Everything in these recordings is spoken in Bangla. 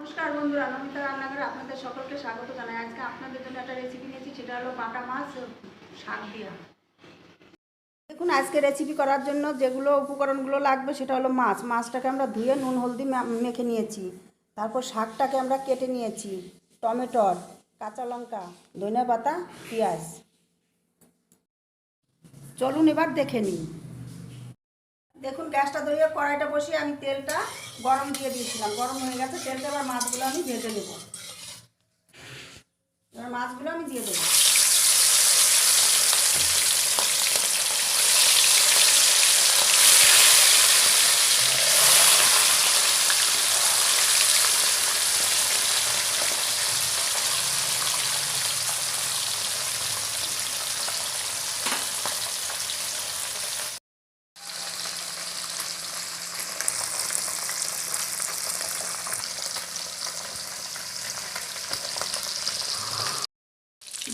নমস্কার বন্ধুরা, নমিতা রান্নাঘরে আপনাদের সকলকে স্বাগত জানাই। আজকে আপনাদের জন্য একটা রেসিপি নিয়েছি, সেটা হলো বাটা মাছ শাক দিয়া। দেখুন, আজকে রেসিপি করার জন্য যেগুলো উপকরণগুলো লাগবে, সেটা হলো মাছ। মাছটাকে আমরা ধুয়ে নুন, হলদি মেখে নিয়েছি। তারপর শাকটাকে আমরা কেটে নিয়েছি। টমেটোর কাঁচা লঙ্কা ধনে পাতা পেঁয়াজ। চলুন এবার দেখে নিই। দেখুন, গ্যাসটা ধরিয়ে কড়াইটা বসিয়ে আমি তেলটা গরম দিয়ে দিয়েছিলাম। গরম হয়ে গেছে, তেলটা এবার মাছগুলো আমি ভেজে নেব। এবার মাছগুলো আমি দিয়ে দেবো।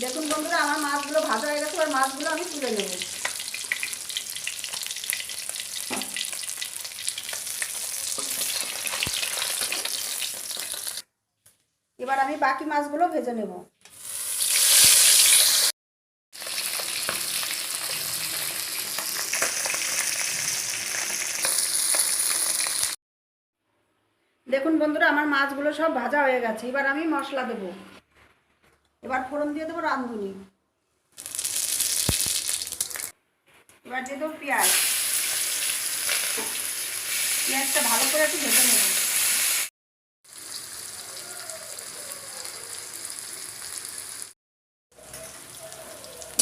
দেখুন বন্ধুরা, আমার মাছগুলো ভাজা হয়ে গেছে, এবার মাছগুলো আমি তুলে নেব। এবার আমি বাকি মাছগুলো ভেজে নেব। দেখুন বন্ধুরা, আমার মাছগুলো সব ভাজা হয়ে গেছে। এবার আমি মশলা দেবো। এবার ফোড়ন দিয়ে দেবো রাঁধুনি। এবার দিয়ে দেবো পেঁয়াজ। পেঁয়াজটা ভালো করে একটু ভেজে নেব।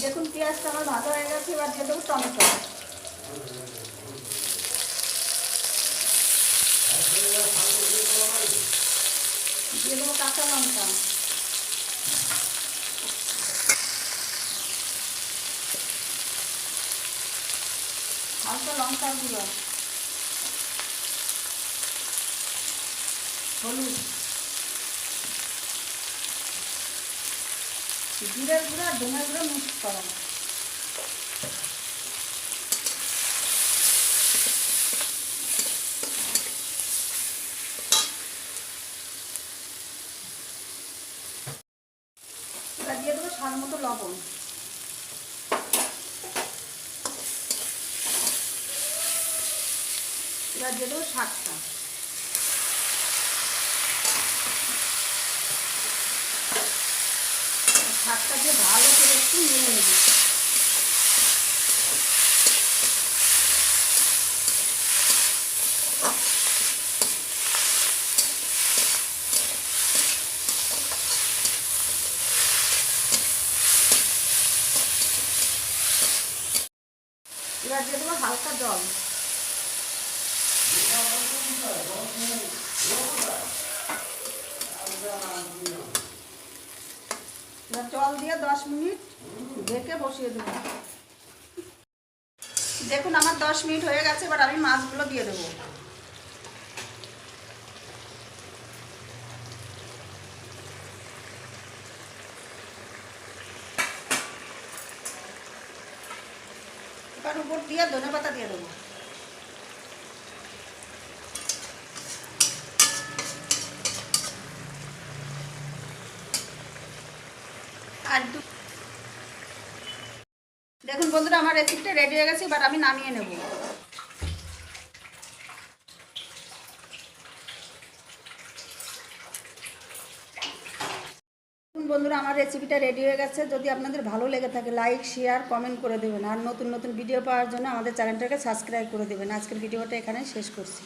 দেখুন পেঁয়াজটা আমার ভাজা হয়ে গেছে, এবার দিয়ে দেবো টমেটো। দিয়ে দেবো কাঁচা লঙ্কা। হালকা লঙ্কার গুঁড়ো হলুদ। জিরের গুঁড়ো ধনের গুঁড়ো মিক্স করা। দিয়ে দেবো স্বাদ মতো লবণ। এবার দেবো শাকটা। শাকটা দিয়ে ভালো করে একটু নেড়ে নেব। এবার দিয়ে দেবো হালকা জল। জল দিয়ে দশ মিনিট ঢেকে বসিয়ে দেবো। দেখুন, আমার দশ মিনিট হয়ে গেছে, এবার আমি মাছগুলো দিয়ে দেবো। এবার উপর দিয়ে ধনে পাতা দিয়ে দেবো। আর দেখুন বন্ধুরা, আমার রেসিপিটা রেডি হয়ে গেছে, এবার আমি নামিয়ে নেব। বন্ধুরা, আমার রেসিপিটা রেডি হয়ে গেছে। যদি আপনাদের ভালো লেগে থাকে লাইক শেয়ার কমেন্ট করে দেবেন। আর নতুন নতুন ভিডিও পাওয়ার জন্য আমাদের চ্যানেলটাকে সাবস্ক্রাইব করে দেবেন। আজকের ভিডিওটা এখানে শেষ করছি।